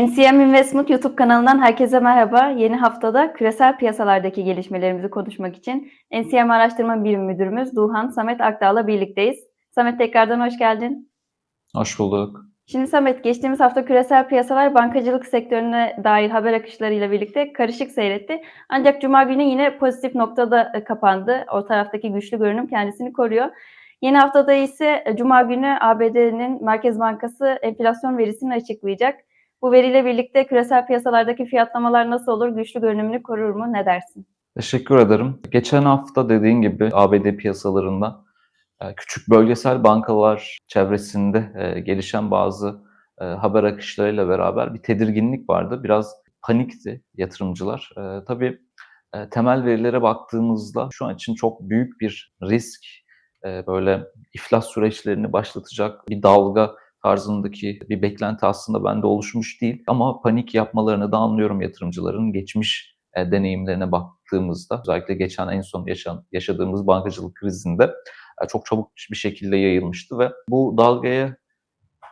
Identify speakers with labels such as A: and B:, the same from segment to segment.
A: NCM Investment YouTube kanalından herkese merhaba. Yeni haftada küresel piyasalardaki gelişmelerimizi konuşmak için NCM Araştırma Birim Müdürümüz Duhan Samet Akdağ'la birlikteyiz. Samet tekrardan hoş geldin.
B: Hoş bulduk.
A: Şimdi Samet geçtiğimiz hafta küresel piyasalar bankacılık sektörüne dair haber akışlarıyla birlikte karışık seyretti. Ancak Cuma günü yine pozitif noktada kapandı. O taraftaki güçlü görünüm kendisini koruyor. Yeni haftada ise Cuma günü ABD'nin Merkez Bankası enflasyon verisini açıklayacak. Bu veriyle birlikte küresel piyasalardaki fiyatlamalar nasıl olur? Güçlü görünümünü korur mu? Ne dersin?
B: Teşekkür ederim. Geçen hafta dediğin gibi ABD piyasalarında e, küçük bölgesel bankalar çevresinde e, gelişen bazı e, haber akışlarıyla beraber bir tedirginlik vardı. Biraz panikti yatırımcılar. Tabii temel verilere baktığımızda şu an için çok büyük bir risk, böyle iflas süreçlerini başlatacak bir dalga tarzındaki bir beklenti aslında bende oluşmuş değil. Ama panik yapmalarını da anlıyorum yatırımcıların. Geçmiş e, deneyimlerine baktığımızda özellikle geçen en son yaşan, yaşadığımız bankacılık krizinde e, çok çabuk bir şekilde yayılmıştı ve bu dalgaya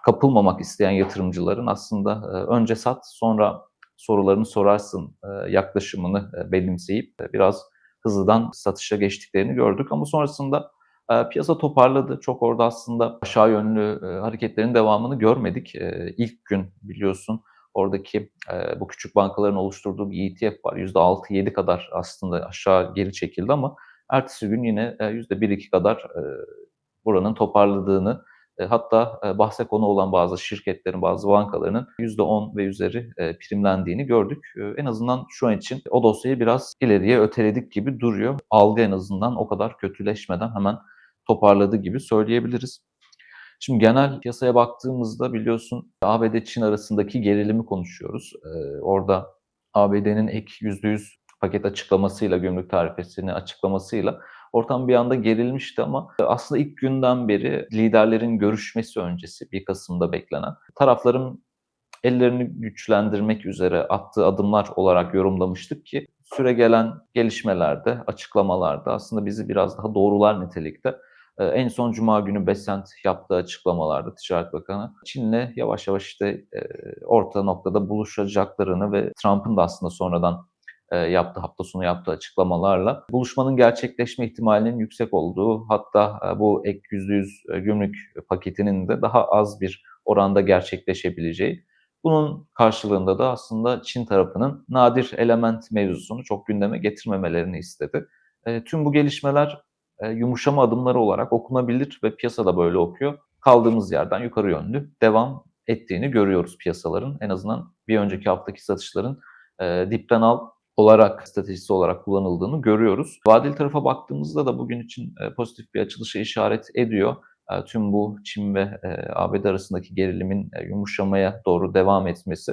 B: kapılmamak isteyen yatırımcıların aslında e, önce sat sonra sorularını sorarsın e, yaklaşımını e, benimseyip e, biraz hızlıdan satışa geçtiklerini gördük ama sonrasında piyasa toparladı. Çok orada aslında aşağı yönlü e, hareketlerin devamını görmedik. E, ilk gün biliyorsun oradaki e, bu küçük bankaların oluşturduğu bir ETF var. %6-7 kadar aslında aşağı geri çekildi ama ertesi gün yine e, %1-2 kadar e, buranın toparladığını hatta bahse konu olan bazı şirketlerin, bazı bankalarının %10 ve üzeri primlendiğini gördük. En azından şu an için o dosyayı biraz ileriye öteledik gibi duruyor. Algı en azından o kadar kötüleşmeden hemen toparladı gibi söyleyebiliriz. Şimdi genel piyasaya baktığımızda biliyorsun ABD-Çin arasındaki gerilimi konuşuyoruz. Ee, orada ABD'nin ek %100 paket açıklamasıyla, gümrük tarifesini açıklamasıyla ortam bir anda gerilmişti ama aslında ilk günden beri liderlerin görüşmesi öncesi 1 Kasım'da beklenen tarafların ellerini güçlendirmek üzere attığı adımlar olarak yorumlamıştık ki süre gelen gelişmelerde, açıklamalarda aslında bizi biraz daha doğrular nitelikte. Ee, en son Cuma günü Besant yaptığı açıklamalarda Ticaret Bakanı Çin'le yavaş yavaş işte e, orta noktada buluşacaklarını ve Trump'ın da aslında sonradan e, yaptığı hafta sonu yaptığı açıklamalarla buluşmanın gerçekleşme ihtimalinin yüksek olduğu hatta e, bu ek %100 gümrük paketinin de daha az bir oranda gerçekleşebileceği bunun karşılığında da aslında Çin tarafının nadir element mevzusunu çok gündeme getirmemelerini istedi. tüm bu gelişmeler e, yumuşama adımları olarak okunabilir ve piyasa da böyle okuyor. Kaldığımız yerden yukarı yönlü devam ettiğini görüyoruz piyasaların. En azından bir önceki haftaki satışların e, dipten al olarak stratejisi olarak kullanıldığını görüyoruz. Vadeli tarafa baktığımızda da bugün için e, pozitif bir açılışa işaret ediyor. Tüm bu Çin ve ABD arasındaki gerilimin yumuşamaya doğru devam etmesi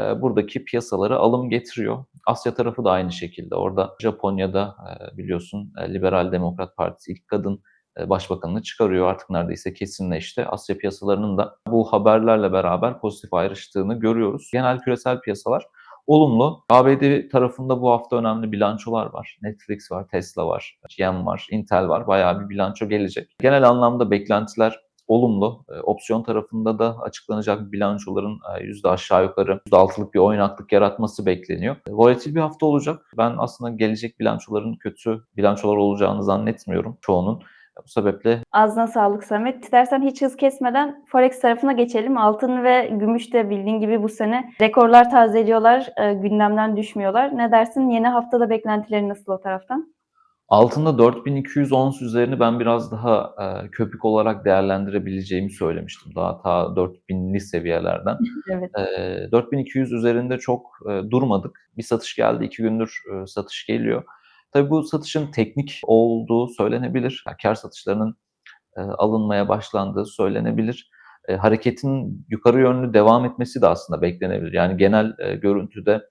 B: e, buradaki piyasalara alım getiriyor. Asya tarafı da aynı şekilde. Orada Japonya'da e, biliyorsun e, Liberal Demokrat Partisi ilk kadın e, başbakanını çıkarıyor artık neredeyse kesinleşti. Asya piyasalarının da bu haberlerle beraber pozitif ayrıştığını görüyoruz. Genel küresel piyasalar olumlu. ABD tarafında bu hafta önemli bilançolar var. Netflix var, Tesla var, GM var, Intel var. Bayağı bir bilanço gelecek. Genel anlamda beklentiler olumlu. E, opsiyon tarafında da açıklanacak bilançoların e, yüzde aşağı yukarı %6'lık bir oynaklık yaratması bekleniyor. E, volatil bir hafta olacak. Ben aslında gelecek bilançoların kötü bilançolar olacağını zannetmiyorum çoğunun. Bu sebeple...
A: Ağzına sağlık Samet. İstersen hiç hız kesmeden Forex tarafına geçelim. Altın ve gümüş de bildiğin gibi bu sene rekorlar tazeliyorlar, gündemden düşmüyorlar. Ne dersin? Yeni haftada beklentileri nasıl o taraftan?
B: Altında 4200 ons üzerini ben biraz daha e, köpük olarak değerlendirebileceğimi söylemiştim. Daha ta 4000'li seviyelerden.
A: Evet.
B: E, 4200 üzerinde çok e, durmadık. Bir satış geldi, iki gündür e, satış geliyor. Tabii bu satışın teknik olduğu söylenebilir. Yani kar satışlarının e, alınmaya başlandığı söylenebilir. E, hareketin yukarı yönlü devam etmesi de aslında beklenebilir. Yani genel e, görüntüde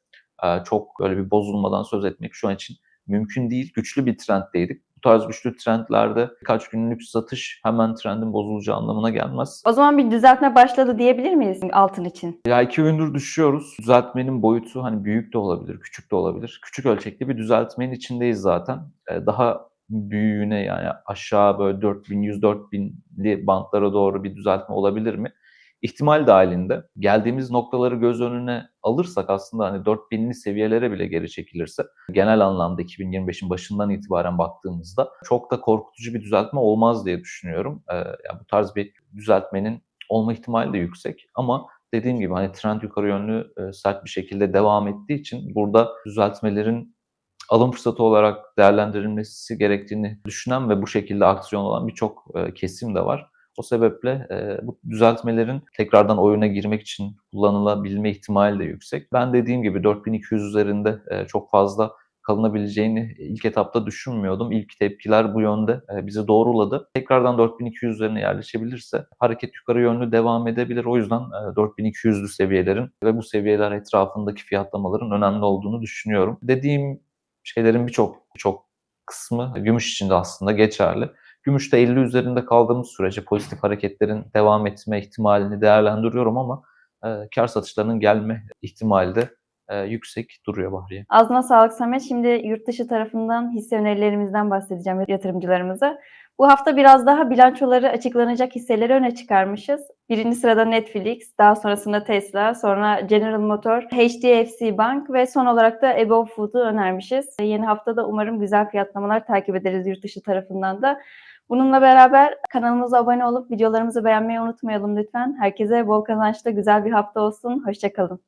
B: e, çok böyle bir bozulmadan söz etmek şu an için mümkün değil. Güçlü bir trenddeydik. Bu tarz güçlü trendlerde birkaç günlük satış hemen trendin bozulacağı anlamına gelmez.
A: O zaman bir düzeltme başladı diyebilir miyiz altın için?
B: Ya iki gündür düşüyoruz. Düzeltmenin boyutu hani büyük de olabilir, küçük de olabilir. Küçük ölçekli bir düzeltmenin içindeyiz zaten. Ee, daha büyüğüne yani aşağı böyle 4100 4000'li bantlara doğru bir düzeltme olabilir mi? İhtimal dahilinde geldiğimiz noktaları göz önüne alırsak aslında hani 4000'li seviyelere bile geri çekilirse genel anlamda 2025'in başından itibaren baktığımızda çok da korkutucu bir düzeltme olmaz diye düşünüyorum. Ee, yani bu tarz bir düzeltmenin olma ihtimali de yüksek ama dediğim gibi hani trend yukarı yönlü e, sert bir şekilde devam ettiği için burada düzeltmelerin alım fırsatı olarak değerlendirilmesi gerektiğini düşünen ve bu şekilde aksiyon olan birçok e, kesim de var. O sebeple e, bu düzeltmelerin tekrardan oyuna girmek için kullanılabilme ihtimali de yüksek. Ben dediğim gibi 4200 üzerinde e, çok fazla kalınabileceğini ilk etapta düşünmüyordum. İlk tepkiler bu yönde e, bizi doğruladı. Tekrardan 4200 üzerine yerleşebilirse hareket yukarı yönlü devam edebilir. O yüzden e, 4200'lü seviyelerin ve bu seviyeler etrafındaki fiyatlamaların önemli olduğunu düşünüyorum. Dediğim şeylerin birçok çok kısmı gümüş için de aslında geçerli. Gümüşte 50 üzerinde kaldığımız sürece pozitif hareketlerin devam etme ihtimalini değerlendiriyorum ama e, kar satışlarının gelme ihtimali de e, yüksek duruyor Bahriye.
A: Ağzına sağlık Samet. Şimdi yurt dışı tarafından hisse önerilerimizden bahsedeceğim yatırımcılarımıza. Bu hafta biraz daha bilançoları açıklanacak hisseleri öne çıkarmışız. Birinci sırada Netflix, daha sonrasında Tesla, sonra General Motor, HDFC Bank ve son olarak da Above Food'u önermişiz. Yeni haftada umarım güzel fiyatlamalar takip ederiz yurt dışı tarafından da. Bununla beraber kanalımıza abone olup videolarımızı beğenmeyi unutmayalım lütfen. Herkese bol kazançlı güzel bir hafta olsun. Hoşçakalın.